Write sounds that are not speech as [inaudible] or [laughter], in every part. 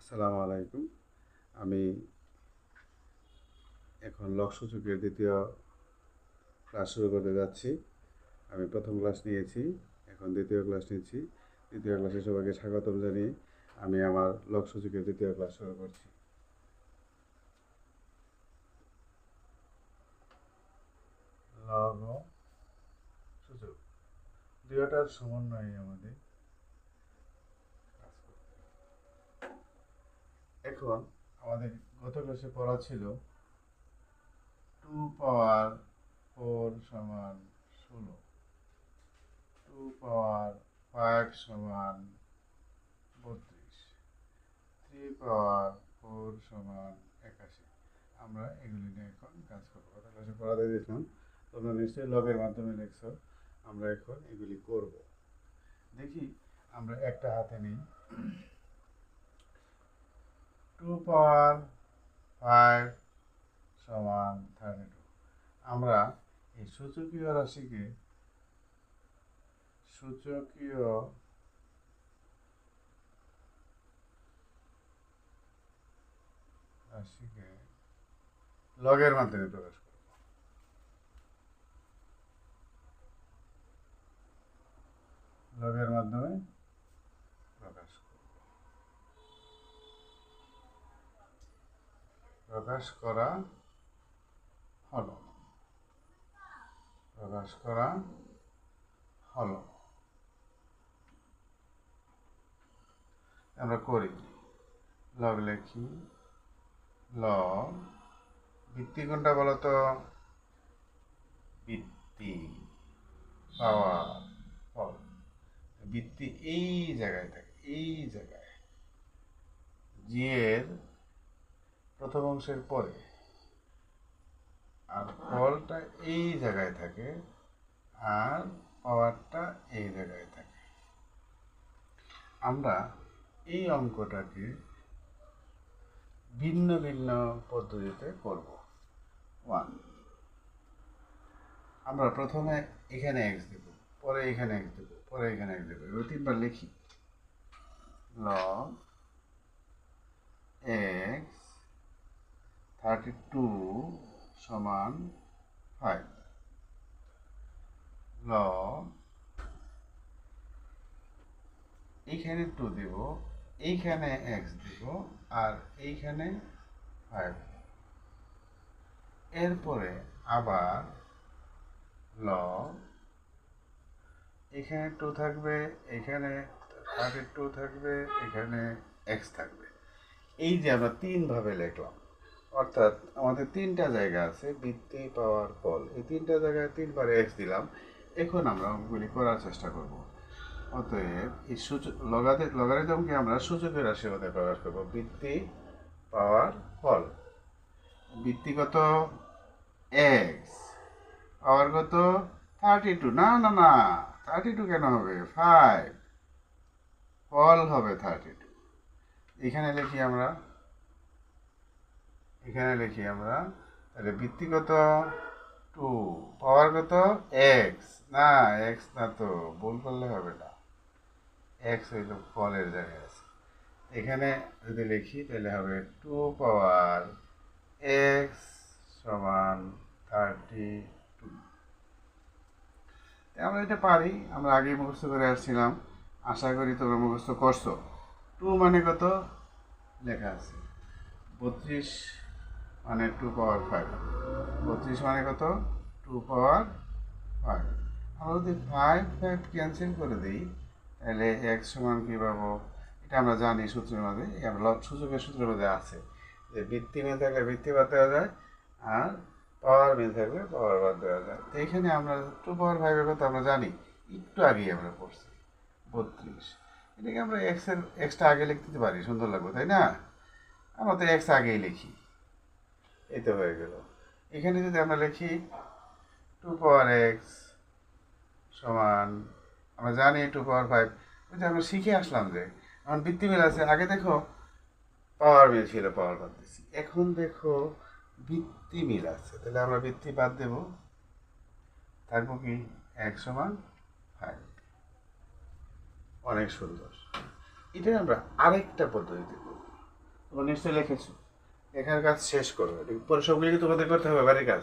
আসসালামু আলাইকুম। আমি এখন লক সূচকের দ্বিতীয় ক্লাস শুরু করতে যাচ্ছি। আমি প্রথম ক্লাস নিয়েছি, এখন দ্বিতীয় ক্লাস নিচ্ছি। দ্বিতীয় ক্লাসে সবাইকে স্বাগতম জানিয়ে আমি আমার লক সূচকের দ্বিতীয় ক্লাস শুরু করছি। লগ সূচক। দুইটার সমন্বয়ে আমাদের কাজ করতে হবে। এখন আমাদের গত ক্লাসে পড়া ছিল টু পাওয়ার ফোর সমান ষোলো। টু পাওয়ার ফাইভ সমান বত্রিশ। থ্রি পাওয়ার ফোর সমান একাশি। আমরা এগুলি নিয়ে এখন কাজ করব। গত ক্লাসে পড়াতে দিয়েছিলাম তোমরা নিশ্চয়ই লগের মাধ্যমে দেখছ আমরা এখন এগুলি করব। দেখি আমরা একটা হাতে নিই। টু পাওয়ার ফাইভ সমান থার্টি টু আমরা এই সূচকীয় রাশিকে সূচকীয় রাশিকে লগের মাধ্যমে প্রকাশ করব। লগের মাধ্যমে প্রকাশ করব প্রকাশ করা হলো। প্রকাশ করা হলো। আমরা করি। লগ লেখি। লগ। ভিত্তি কোনটা বলো তো? ভিত্তি। পাওয়ার ফল। ভিত্তি এই জায়গায় থাকে, এই জায়গায়। জি এর প্রথম অংশের পরে। আর ফলটা এই জায়গায় থাকে আর পাওয়ারটা এই জায়গায় থাকে। আমরা এই অঙ্কটাকে ভিন্ন ভিন্ন পদ্ধতিতে করব। ওয়ান আমরা প্রথমে এখানে এক্স দেব, পরে এখানে এক্স দেব, পরে এখানে এক্স দেব। এবার তিনবার লিখি। লগ এক্স থার্টি টু সমান ফাইভ লগ এইখানে টু দেব, এইখানে এক্স দেব, আর এইখানে ফাইভ এরপরে আবার লগ এখানে টু থাকবে, এখানে থার্টি টু থাকবে, এখানে এক্স থাকবে। এই যে আমরা তিনভাবে লিখলাম। অর্থাৎ আমাদের তিনটা জায়গা আছে, বৃত্তি, পাওয়ার, ফল। এই তিনটা জায়গায় তিনবার এক্স দিলাম, এখন আমরা অঙ্কগুলি করার চেষ্টা করব। অতএব এই সূচক লগাতে, লগারিদমকে আমরা সূচকের রাশির মধ্যে প্রকাশ করব। বৃত্তি, পাওয়ার, ফল। বৃত্তিগত এক্স পাওয়ার কত থার্টি টু না না না থার্টি টু কেন হবে? ফাইভ ফল হবে থার্টি টু এখানে লিখি আমরা এখানে লিখি আমরা। তাহলে বৃত্তিগত টু পাওয়ার কত এক্স না এক্স না তো, ভুল করলে হবে না। এক্স হইল ফলের জায়গায় আছে। এখানে যদি লিখি, তাহলে হবে টু পাওয়ার এক্স সমান থার্টি টু। আমরা এটা পারি, আমরা আগেই মুখস্থ করে আসছিলাম। আশা করি তোমরা মুখস্থ করছ। টু মানে কত? লেখা আছে। বত্রিশ মানে টু পাওয়ার ফাইভ বত্রিশ মানে কত? টু পাওয়ার ফাইভ আমরা যদি ফাইভ ফাইভ ক্যান্সেল করে দিই, তাহলে এক সমান কী পাবো? এটা আমরা জানি সূত্রের মধ্যে, এই আমরা সূচকের সূত্রের মধ্যে আছে। যে বৃত্তি মিল থাকলে বৃত্তি বাদ দেওয়া যায়, আর পাওয়ার মিল থাকলে পাওয়ার বাদ দেওয়া যায়। তো এখানে আমরা টু পাওয়ার ফাইভের কথা আমরা জানি, একটু আগেই আমরা পড়ছি। বত্রিশ। এটাকে আমরা এক্সের এক্সটা আগে লিখতে পারি, সুন্দর লাগবে, তাই না? আমরা তো এক্স আগেই লিখি। এই তো হয়ে গেল। এখানে যদি আমরা লিখি টু পাওয়ার এক্স সমান, আমরা জানি টু পাওয়ার ফাইভ ওই আমরা শিখে আসলাম যে, এখন বৃত্তি মিল আছে। আগে দেখো পাওয়ার মিল ছিল পাওয়ার বাদ দিচ্ছি এখন দেখো, বৃত্তি মিল আছে। তাহলে আমরা বৃত্তি বাদ দেব। থাকব কি? এক সমান ফাইভ অনেক সুন্দর। এটা আমরা আরেকটা পদ্ধতিতে করব। তোমরা নিশ্চয়ই লিখেছো। লেখার কাজ শেষ করবে। পরে সবগুলিকে তোমাদের করতে হবে, বাড়ির কাজ।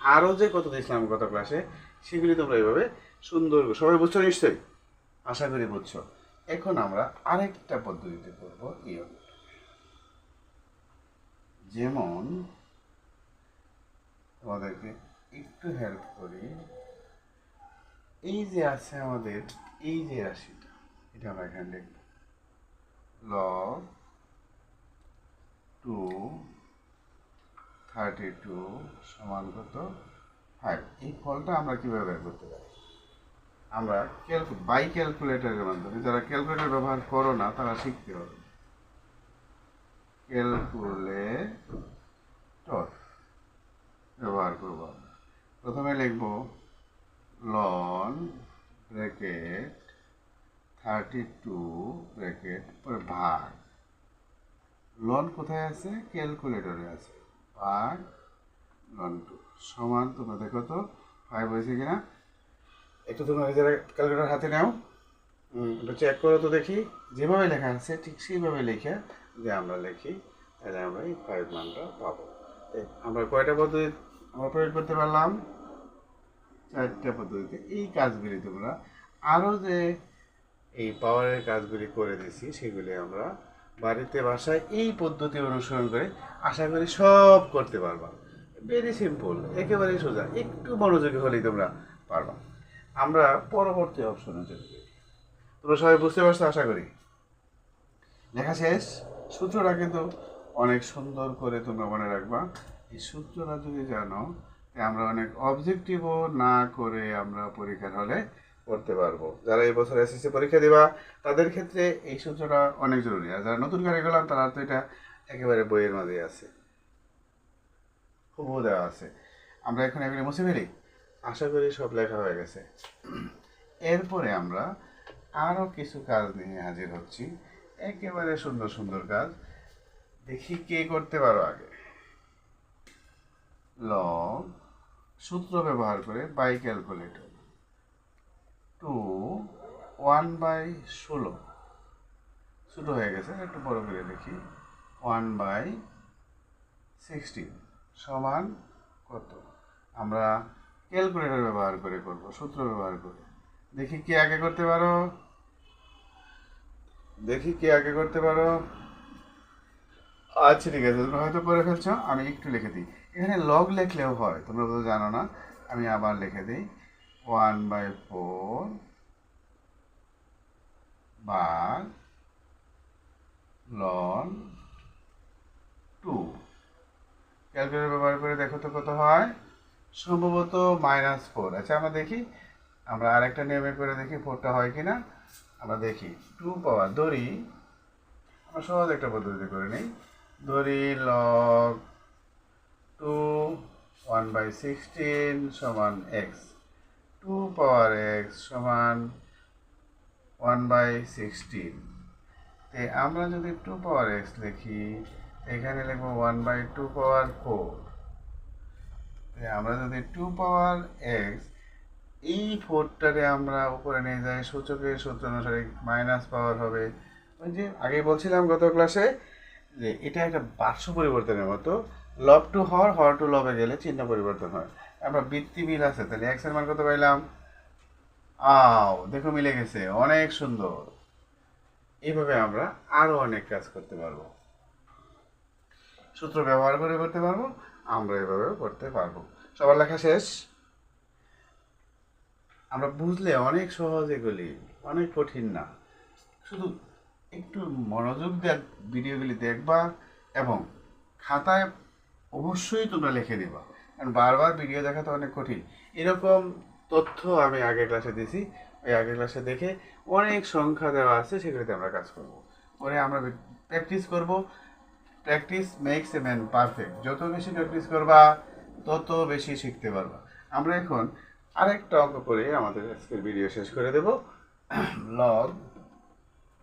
আরও যে কত দিয়েছিলাম গত ক্লাসে, সেগুলি তোমরা এইভাবে সুন্দর সবাই বুঝছ নিশ্চয়ই? আশা করি বুঝছ। এখন আমরা আরেকটা পদ্ধতিতে করব অঙ্কটা। যেমন, তোমাদেরকে একটু হেল্প করি। এই যে আছে আমাদের, এই যে রাশিটা, এটা আমরা এখানে লিখব। লগ টু থার্টি টু সমান কত ফাইভ। এই ফলটা আমরা কীভাবে বের করতে পারি? আমরা ক্যালকু, বাই ক্যালকুলেটরের মাধ্যমে, যারা ক্যালকুলেটর ব্যবহার করো না, তারা শিখতে হবে। ক্যালকুলেটর ব্যবহার করব প্রথমে লিখব ln bracket thirty two bracket পরে ভাগ লন কোথায় আছে? ক্যালকুলেটরে আছে। ভাগ লন টু সমান তোমরা দেখো তো ফাইভ হয়েছে কিনা? একটু তোমরা ক্যালকুলেটর হাতে নাও। একটু চেক করো তো দেখি। যেভাবে লেখা আছে, ঠিক সেইভাবে লিখে যদি আমরা লিখি, তাহলে আমরা এই ফাইভ মানটা পাবো। আমরা কয়টা পদ্ধতি আমরা প্রয়োগ করতে পারলাম? চারটা পদ্ধতিতে। এই কাজগুলি তোমরা আরও যে এই পাওয়ারের কাজগুলি করে দিছি সেগুলি আমরা বাড়িতে, বাসায় এই পদ্ধতি অনুসরণ করে আশা করি সব করতে পারবা। ভেরি সিম্পল একেবারেই সোজা, একটু মনোযোগী হলেই তোমরা পারবা। আমরা পরবর্তী অপশনে চলে যাই। তোমরা সবাই বুঝতে পারছ আশা করি? লেখা শেষ। সূত্রটা কিন্তু অনেক সুন্দর করে তোমরা মনে রাখবা। এই সূত্রটা যদি জানো আমরা অনেক অবজেক্টিভও না করে আমরা পরীক্ষার হলে করতে পারব। যারা এই বছর এসএসসি পরীক্ষা দিবা, তাদের ক্ষেত্রে এই সূত্রটা অনেক জরুরি। আর যারা নতুন করে গেলাম, তারা তো এটা একেবারে বইয়ের মাঝে আছে। হুবহু দেওয়া আছে। আমরা এখন এগুলি মুছে ফেলি। আশা করি সব লেখা হয়ে গেছে। এরপরে আমরা আরও কিছু কাজ নিয়ে হাজির হচ্ছি। একেবারে সুন্দর সুন্দর কাজ। দেখি কে করতে পারো আগে। লগ সূত্র ব্যবহার করে by calculator. Two one by ষোলো। ছোটো হয়ে গেছে, একটু বড় করে লিখি ওয়ান বাই সিক্সটিন সমান কত? আমরা ক্যালকুলেটর ব্যবহার করে করব, সূত্র ব্যবহার করে। দেখি কে আগে করতে পারো? দেখি কে আগে করতে পারো? আচ্ছা ঠিক আছে, তোমরা হয়তো করে ফেলছো, আমি একটু লিখে দিই। এখানে লগ লিখলেও হয়, তোমরা তো জানো না, আমি আবার লিখে দিই। ওয়ান বাই ফোর বার লন টু ক্যালকুলেটর ব্যবহার করে দেখো তো কত হয়? সম্ভবত মাইনাস ফোর আচ্ছা আমরা দেখি। আমরা আরেকটা নিয়মে করে দেখি ফোরটা হয় কি না আমরা দেখি। টু পাওয়ার ধরি আমরা সহজ একটা পদ্ধতি করে নিই। ধরি log two one by sixteen সমান এক্স টু পাওয়ার এক্স সমান ওয়ান বাই সিক্সটিন। তে আমরা যদি টু পাওয়ার এক্স লিখি এখানে লিখব one by two power four. আমরা যদি টু পাওয়ার এক্স, এই ফোরটারে আমরা উপরে নিয়ে যাই, সূচকের সূত্র অনুসারে মাইনাস পাওয়ার হবে। ওই যে আগেই বলছিলাম গত ক্লাসে যে এটা একটা বার্ষ পরিবর্তনের মতো। লব টু হর হর টু লবে গেলে চিহ্ন পরিবর্তন হয়। আমরা বৃত্তি মিল আছে, তাহলে এক্সের মান কত পাইলাম? আও, দেখো মিলে গেছে, অনেক সুন্দর। এইভাবে আমরা আরও অনেক কাজ করতে পারব। সূত্র ব্যবহার করে করতে পারব, আমরা এভাবেও করতে পারব। সবার লেখা শেষ? আমরা বুঝলে অনেক সহজ এগুলি, অনেক কঠিন না। শুধু একটু মনোযোগ দেখ ভিডিওগুলি দেখবা এবং খাতায় অবশ্যই তোমরা লিখে দিবা কারণ বারবার ভিডিও দেখা তো অনেক কঠিন। এরকম তথ্য আমি আগের ক্লাসে দিয়েছি। ওই আগের ক্লাসে দেখে অনেক সংখ্যা দেওয়া আছে, সেগুলিতে আমরা কাজ করব। পরে আমরা প্র্যাকটিস করব। Practice makes a man perfect যত বেশি প্র্যাকটিস করবা, তত বেশি শিখতে পারবা। আমরা এখন আরেকটা অঙ্ক করে আমাদের আজকের ভিডিও শেষ করে দেব। [clears throat] লগ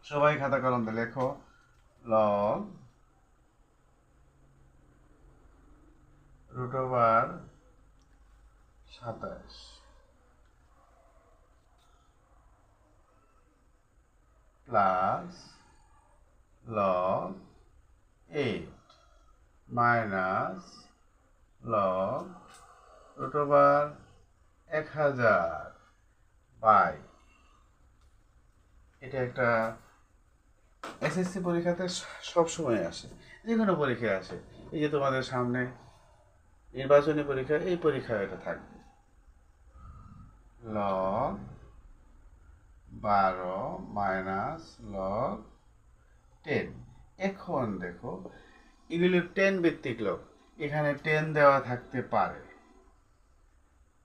সবাই খাতা কলমে লেখো। লগ রুট ওভার সাতাশ। Plus log eight. Minus log root over এক হাজার বাই। এটা একটা এসএসসি পরীক্ষাতে সব সময় আসে যে কোনো পরীক্ষায় আসে। এই যে তোমাদের সামনে নির্বাচনী পরীক্ষা, এই পরীক্ষায় এটা থাকবে। লগ বারো মাইনাস লগ টেন এখন দেখো, এগুলি টেন ভিত্তিক লোক এখানে টেন দেওয়া থাকতে পারে।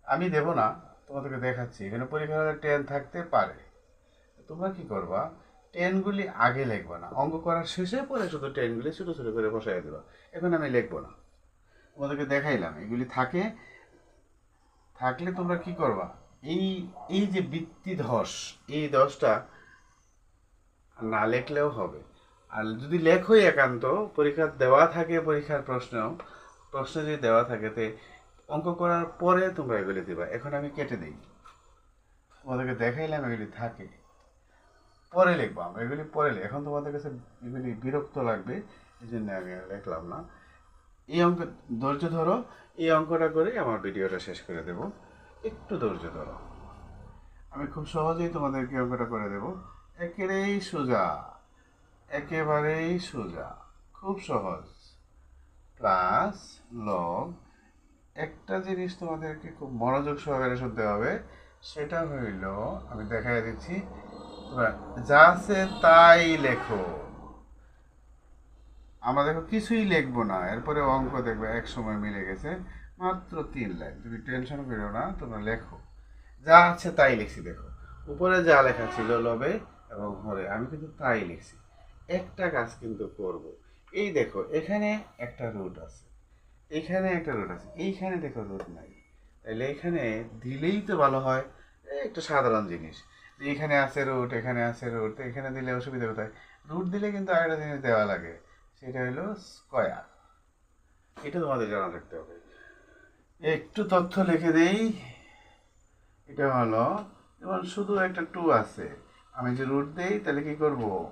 আমি দেব না, তোমাদেরকে দেখাচ্ছি। এখানে পরীক্ষা হলে টেন থাকতে পারে। তোমরা কি করবা? টেনগুলি আগে লিখবা না। অঙ্ক করার শেষে পরে শুধু টেনগুলি ছোটো ছোটো করে বসাই দেবা। এখন আমি লিখব না। তোমাদেরকে দেখাইলাম, এগুলি থাকে। থাকলে তোমরা কি করবা? এই এই যে বৃত্তি ধস, এই ধসটা না লেখলেও হবে। আর যদি লেখোই একান্ত, পরীক্ষা দেওয়া থাকে পরীক্ষার প্রশ্ন প্রশ্ন যদি দেওয়া থাকে, তে অঙ্ক করার পরে তোমরা এগুলি দিবা। এখন আমি কেটে দিই। তোমাদেরকে দেখাইলাম এগুলি থাকে। পরে লিখব আমরা। এগুলি পরে লিখ এখন তোমাদের কাছে এগুলি বিরক্ত লাগবে এই জন্য আমি লিখলাম না। এই অঙ্ক, ধৈর্য ধরো। এই অঙ্কটা করে আমার ভিডিওটা শেষ করে দেব। একটু ধৈর্য ধরো। আমি খুব সহজেই তোমাদেরকে অঙ্কটা করে দেব। একেবারেই সোজা। একেবারেই সোজা। খুব সহজ। Plus log. একটা জিনিস তোমাদেরকে খুব মনোযোগ সহকারে শুনতে হবে। সেটা হইল, আমি দেখাই দিচ্ছি, তোমরা যা আছে তাই লেখো। আমরা দেখো কিছুই লিখব না। এরপরে অঙ্ক দেখবে এক সময় মিলে গেছে। মাত্র তিন লাইন। তুমি টেনশন করো না, তোমরা লেখো। যা আছে তাই লিখছি, দেখো। উপরে যা লেখা ছিল লবে এবং ঘরে, আমি কিন্তু তাই লিখছি। একটা কাজ কিন্তু করব। এই দেখো, এখানে একটা রুট আছে। এখানে একটা রুট আছে। এইখানে দেখো রুট নাই। তাহলে এখানে দিলেই তো ভালো হয়। একটা সাধারণ জিনিস। এখানে আছে রুট, এখানে আছে রুট, এখানে দিলে অসুবিধা কোথায়? রুট দিলে কিন্তু আরেকটা জিনিস দেওয়া লাগে। সেটা হলো স্কোয়ার। এটা তোমাদের জানা রাখতে হবে। একটু তথ্য লিখে দেই। এটা হলো যেমন শুধু একটা টু আছে। আমি যে রুট দেই, তাহলে কি করব?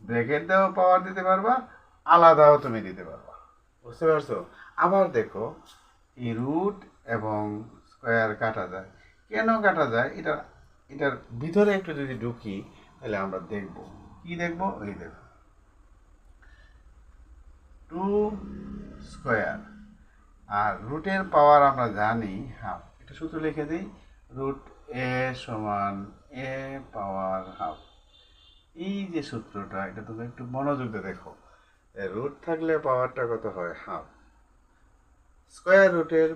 ব্রেকেট দেওয়া পাওয়ার দিতে পারবা, আলাদাও তুমি দিতে পারবা। বুঝতে পারছ? আবার দেখো, এই রুট এবং স্কোয়ার কাটা যায়। কেন কাটা যায়? এটা এটার ভিতরে একটু যদি ঢুকি, তাহলে আমরা দেখব। কি দেখব? ওই দেখো। Two square. আর রুটের পাওয়ার আমরা জানি হাফ এটা সূত্র লিখে দিই রুট এ সমান এ পাওয়ার হাফ এই যে সূত্রটা, এটা তুমি একটু মনোযোগ দিয়ে দেখো। রুট থাকলে পাওয়ারটা কত হয়? হাফ স্কোয়ার রুটের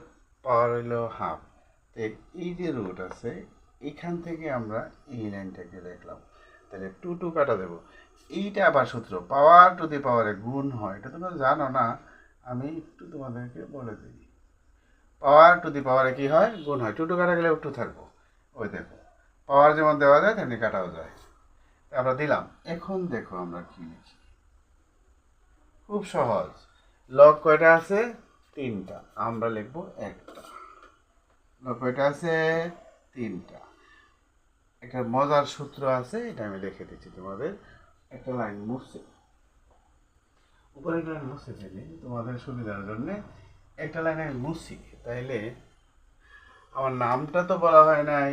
পাওয়ার হইল হাফ এই যে রুট আছে, এখান থেকে আমরা এই লাইনটাকে লিখলাম তাহলে টু টু কাটা দেবো। এইটা আবার সূত্র পাওয়ার টু দি পাওয়ারে গুণ হয়, এটা তোমরা জানো না, আমি একটু তোমাদেরকে বলে দিই। পাওয়ার টু দি পাওয়ারে কি হয়? গুণ হয়। টু টু কাটা গেলে টু থাকব। ওই দেখো পাওয়ার যেমন দেওয়া যায়, তেমনি কাটাও যায়। আমরা দিলাম। এখন দেখো আমরা কি লিখি। খুব সহজ। লগ কয়টা আছে? তিনটা। আমরা লিখব একটা। লগ কয়টা আছে? তিনটা। একটা মজার সূত্র আছে, এটা আমি লিখে দিচ্ছি তোমাদের। একটা লাইন মুছছে উপরে একটা লাইন মুছে ফেলি তোমাদের সুবিধার জন্য একটা লাইন আমি মুছি তাইলে আমার নামটা তো বলা হয় নাই।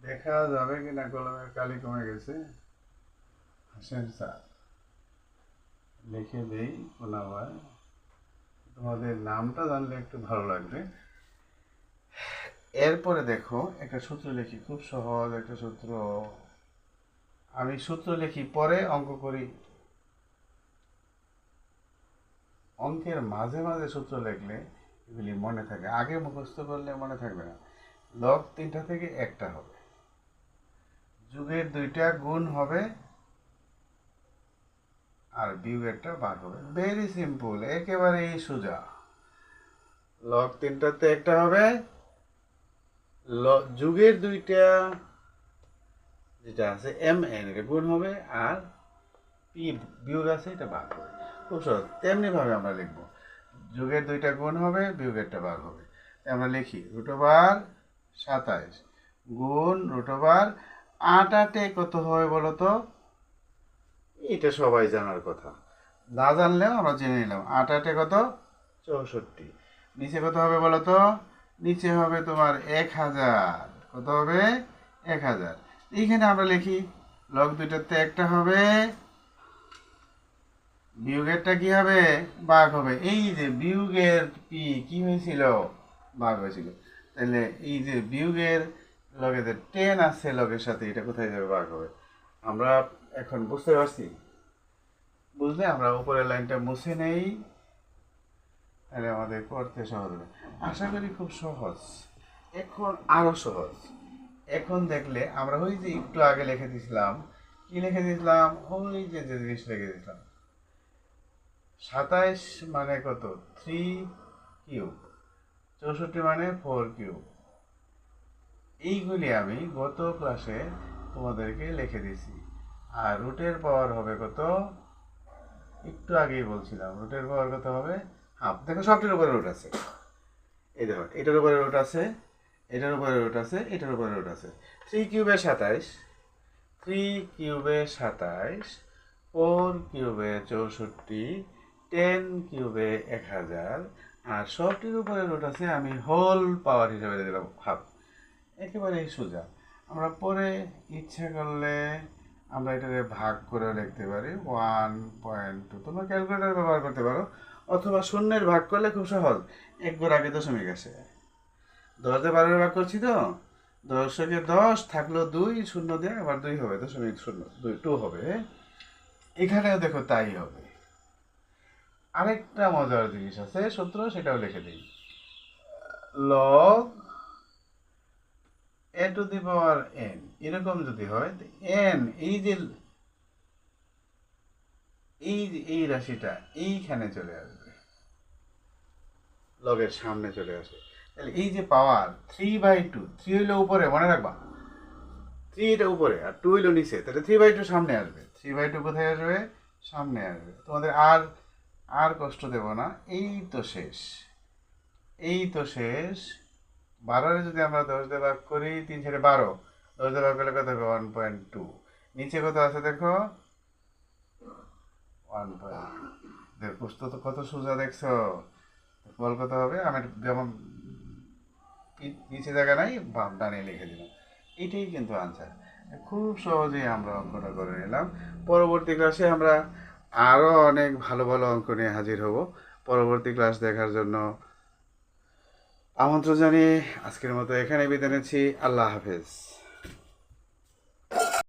দেখা যাবে কিনা কলমের কালি কমে গেছে। হাসেন স্যার, লিখে দেই কোনাবাই তোমাদের নামটা জানলে একটু ভালো লাগবে। এরপরে দেখো, একটা সূত্র লিখি, খুব সহজ একটা সূত্র। আমি সূত্র লিখি, পরে অঙ্ক করি। অঙ্কের মাঝে মাঝে সূত্র লিখলে এগুলি মনে থাকে। আগে মুখস্থ করলে মনে থাকবে না। লগ তিনটা থেকে একটা হবে। যুগের দুইটা গুণ হবে আর বিয়োগেরটা ভাগ হবে। ভেরি সিম্পল একেবারেই সোজা। লগ তিনটাতে একটা হবে। যুগের দুইটা যেটা আছে এম এন এটা গুণ হবে আর পি বিয়োগ আছে এটা ভাগ হবে। খুব সহজ। তেমনি ভাবে আমরা লিখব। যুগের দুইটা গুণ হবে, বিয়োগেরটা ভাগ হবে। আমরা লিখি রুটোবার সাতাইশ গুণ রুটোবার আট আটে কত হয় বলো তো? এটা সবাই জানার কথা। না জানলেও আমরা জেনে নিলাম। আট আটে কত? চৌষট্টি। নিচে কত হবে বলো তো? নিচে হবে তোমার এক হাজার। কত হবে? এক হাজার। এইখানে আমরা লিখি লগ দুইটাতে একটা হবে, বিয়োগেরটা কি হবে? বাঘ হবে। এই যে বিয়োগের পি কি হয়েছিল? বাঘ হয়েছিল। তাহলে এই যে বিয়োগের লগে যে টেন আছে লগের সাথে, এটা কোথায় যাবে? বাঘ হবে। আমরা এখন বুঝতে পারছি। বুঝলে? আমরা উপরের লাইনটা মুছে নেই। তাহলে আমাদের করতে সহজ হবে। আশা করি খুব সহজ। এখন আরও সহজ। এখন দেখলে আমরা ওই যে একটু আগে লিখে দিয়েছিলাম, কি লিখে দিয়েছিলাম? ওই যে যে জিনিস লিখে দিয়েছিলাম। সাতাইশ মানে কত? থ্রি কিউব চৌষট্টি মানে ফোর কিউব এইগুলি আমি গত ক্লাসে তোমাদেরকে লিখে দিয়েছি। আর রুটের পাওয়ার হবে কত? একটু আগেই বলছিলাম রুটের পাওয়ার কত হবে? হাফ দেখো সবটির উপরে রুট আছে। এই দেখো, এটার উপরে রুট আছে। এটার উপরে রুট আছে, এটার উপরে রুট আছে। থ্রি কিউবে সাতাইশ থ্রি কিউবে সাতাইশ ফোর কিউবে চৌষট্টি টেন কিউবে এক হাজার, আর সবটির উপরে রুট আছে, আমি হোল পাওয়ার হিসাবে দিলাম হাফ একেবারেই সোজা। আমরা পরে ইচ্ছা করলে আমরা এটাকে ভাগ করে লিখতে পারি ওয়ান পয়েন্ট টু তোমরা ক্যালকুলেটার ব্যবহার করতে পারো, অথবা শূন্যের ভাগ করলে খুব সহজ। এক গোর আগে দশমিক আসে দশ বারোর ভাগ করছি তো? দশকে দশ, থাকল দুই, শূন্য দিয়ে, আবার দুই হবে দশমিক শূন্য, দুই টু হবে। এখানেও দেখো তাই হবে। আরেকটা মজার জিনিস আছে, সূত্র, সেটাও লিখে দিই। Log a to the power n এরকম যদি হয় এন এই যে, এই এই রাশিটা এইখানে চলে আসবে। লগের সামনে চলে আসবে। তাহলে এই যে power three by two three হইল উপরে, মনে রাখবা? থ্রি এটা উপরে আর টু হইল নিচে, তাহলে থ্রি বাই টু সামনে আসবে। থ্রি বাই টু কোথায় আসবে? সামনে আসবে। তোমাদের আর আর কষ্ট দেব না। এই তো শেষ। এই তো শেষ। বারোরে যদি আমরা দশ দিয়ে ভাগ করি, তিন ছেড়ে বারো। দশ দিয়ে ভাগ করলে কত হবে? ওয়ান পয়েন্ট টু নিচে কত আছে দেখো? ওয়ান পয়েন্ট দেখ তো কত সোজা দেখছ। বল কত হবে? আমি যেমন নিচে জায়গা নাই, বাম ডানে লিখে দিলাম। এটাই কিন্তু আনসার খুব সহজেই আমরা অঙ্কটা করে নিলাম। পরবর্তী ক্লাসে আমরা আরও অনেক ভালো ভালো অঙ্ক নিয়ে হাজির হব। পরবর্তী ক্লাস দেখার জন্য আমন্ত্রণ জানিয়ে আজকের মতো এখানে বিদায় নিচ্ছি। আল্লাহ হাফেজ।